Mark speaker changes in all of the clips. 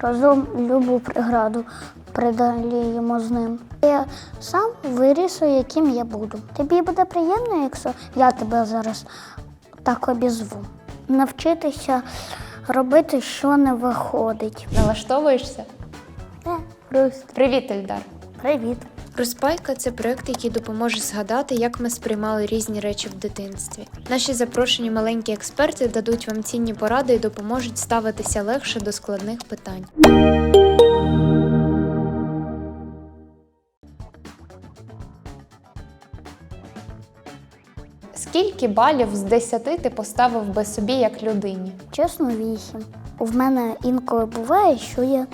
Speaker 1: разом любу преграду придаліємо з ним. Я сам вирішую, яким я буду. Тобі буде приємно, якщо я тебе зараз так обізву. Навчитися робити, що не виходить.
Speaker 2: Налаштовуєшся?
Speaker 1: Просто
Speaker 2: Привіт, Ільдар.
Speaker 1: привіт.
Speaker 3: Розпайка це проект, який допоможе згадати, як ми сприймали різні речі в дитинстві. Наші запрошені маленькі експерти дадуть вам цінні поради і допоможуть ставитися легше до складних питань.
Speaker 2: Скільки балів з 10 ти поставив би собі як людині?
Speaker 1: Чесно, вісім. В мене інколи буває, що я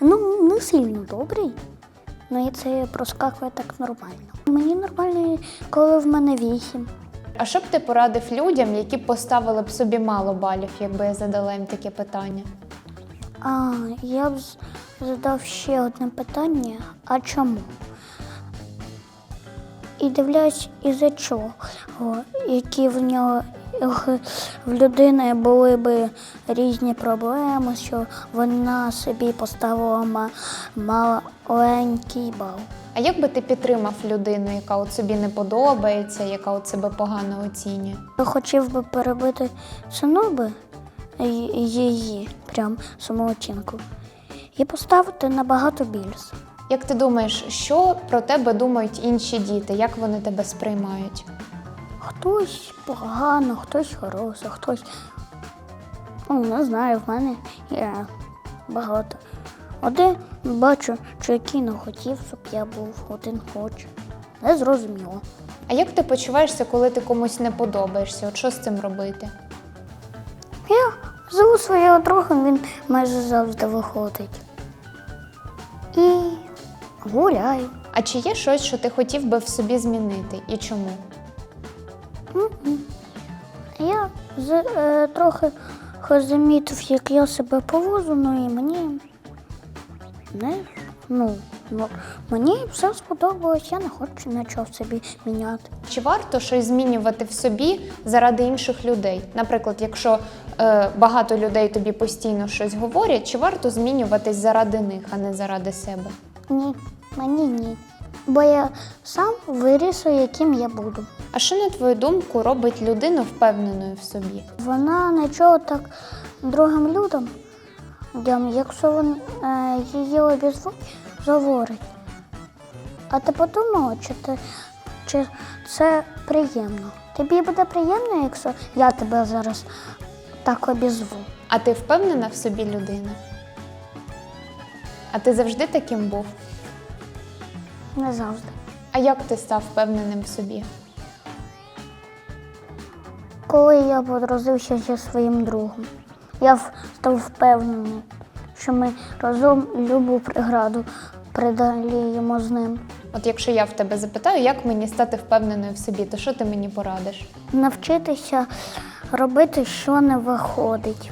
Speaker 1: ну не сильно добрий. Ну і це проскакує так нормально. Мені нормально, коли в мене вісім.
Speaker 2: А що б ти порадив людям, які поставили б собі мало балів, якби я задала їм таке питання?
Speaker 1: А я б задав ще одне питання: а чому? І дивлюсь, із-за чого, які в нього в людини були б різні проблеми, що вона собі поставила маленький бал.
Speaker 2: А як би ти підтримав людину, яка от собі не подобається, яка от себе погано оцінює?
Speaker 1: Я хотів би перебити ціну би її, прям самооцінку, і поставити набагато більше.
Speaker 2: Як ти думаєш, що про тебе думають інші діти? Як вони тебе сприймають?
Speaker 1: Хтось погано, хтось хороший, хтось. Ну, не знаю, в мене є багато. Один бачу, що який не хотів, щоб я був, один хоче. Не зрозуміло.
Speaker 2: А як ти почуваєшся, коли ти комусь не подобаєшся? От що з цим робити?
Speaker 1: Я зову свого друга, він майже завжди виходить. І гуляю.
Speaker 2: А чи є щось, що ти хотів би в собі змінити і чому?
Speaker 1: Я з, е, трохи замітив, як я себе поводжу, ну і мені не ну, ну мені все сподобалось, я не хочу нічого в собі міняти.
Speaker 2: Чи варто щось змінювати в собі заради інших людей? Наприклад, якщо е, багато людей тобі постійно щось говорять, чи варто змінюватись заради них, а не заради себе?
Speaker 1: Ні, мені ні. Бо я сам вирішую, яким я буду.
Speaker 2: А що, на твою думку, робить людину впевненою в собі?
Speaker 1: Вона нічого так другим людям, якщо він, е, її обізвуть, говорить. А ти подумала, чи, ти, чи це приємно? Тобі буде приємно, якщо я тебе зараз так обізву.
Speaker 2: А ти впевнена в собі людина? А ти завжди таким був?
Speaker 1: Не завжди.
Speaker 2: А як ти став впевненим в собі?
Speaker 1: Коли я подружився зі своїм другом, я став впевнений, що ми разом любу преграду преодоліємо з ним.
Speaker 2: От якщо я в тебе запитаю, як мені стати впевненою в собі, то що ти мені порадиш?
Speaker 1: Навчитися робити, що не виходить.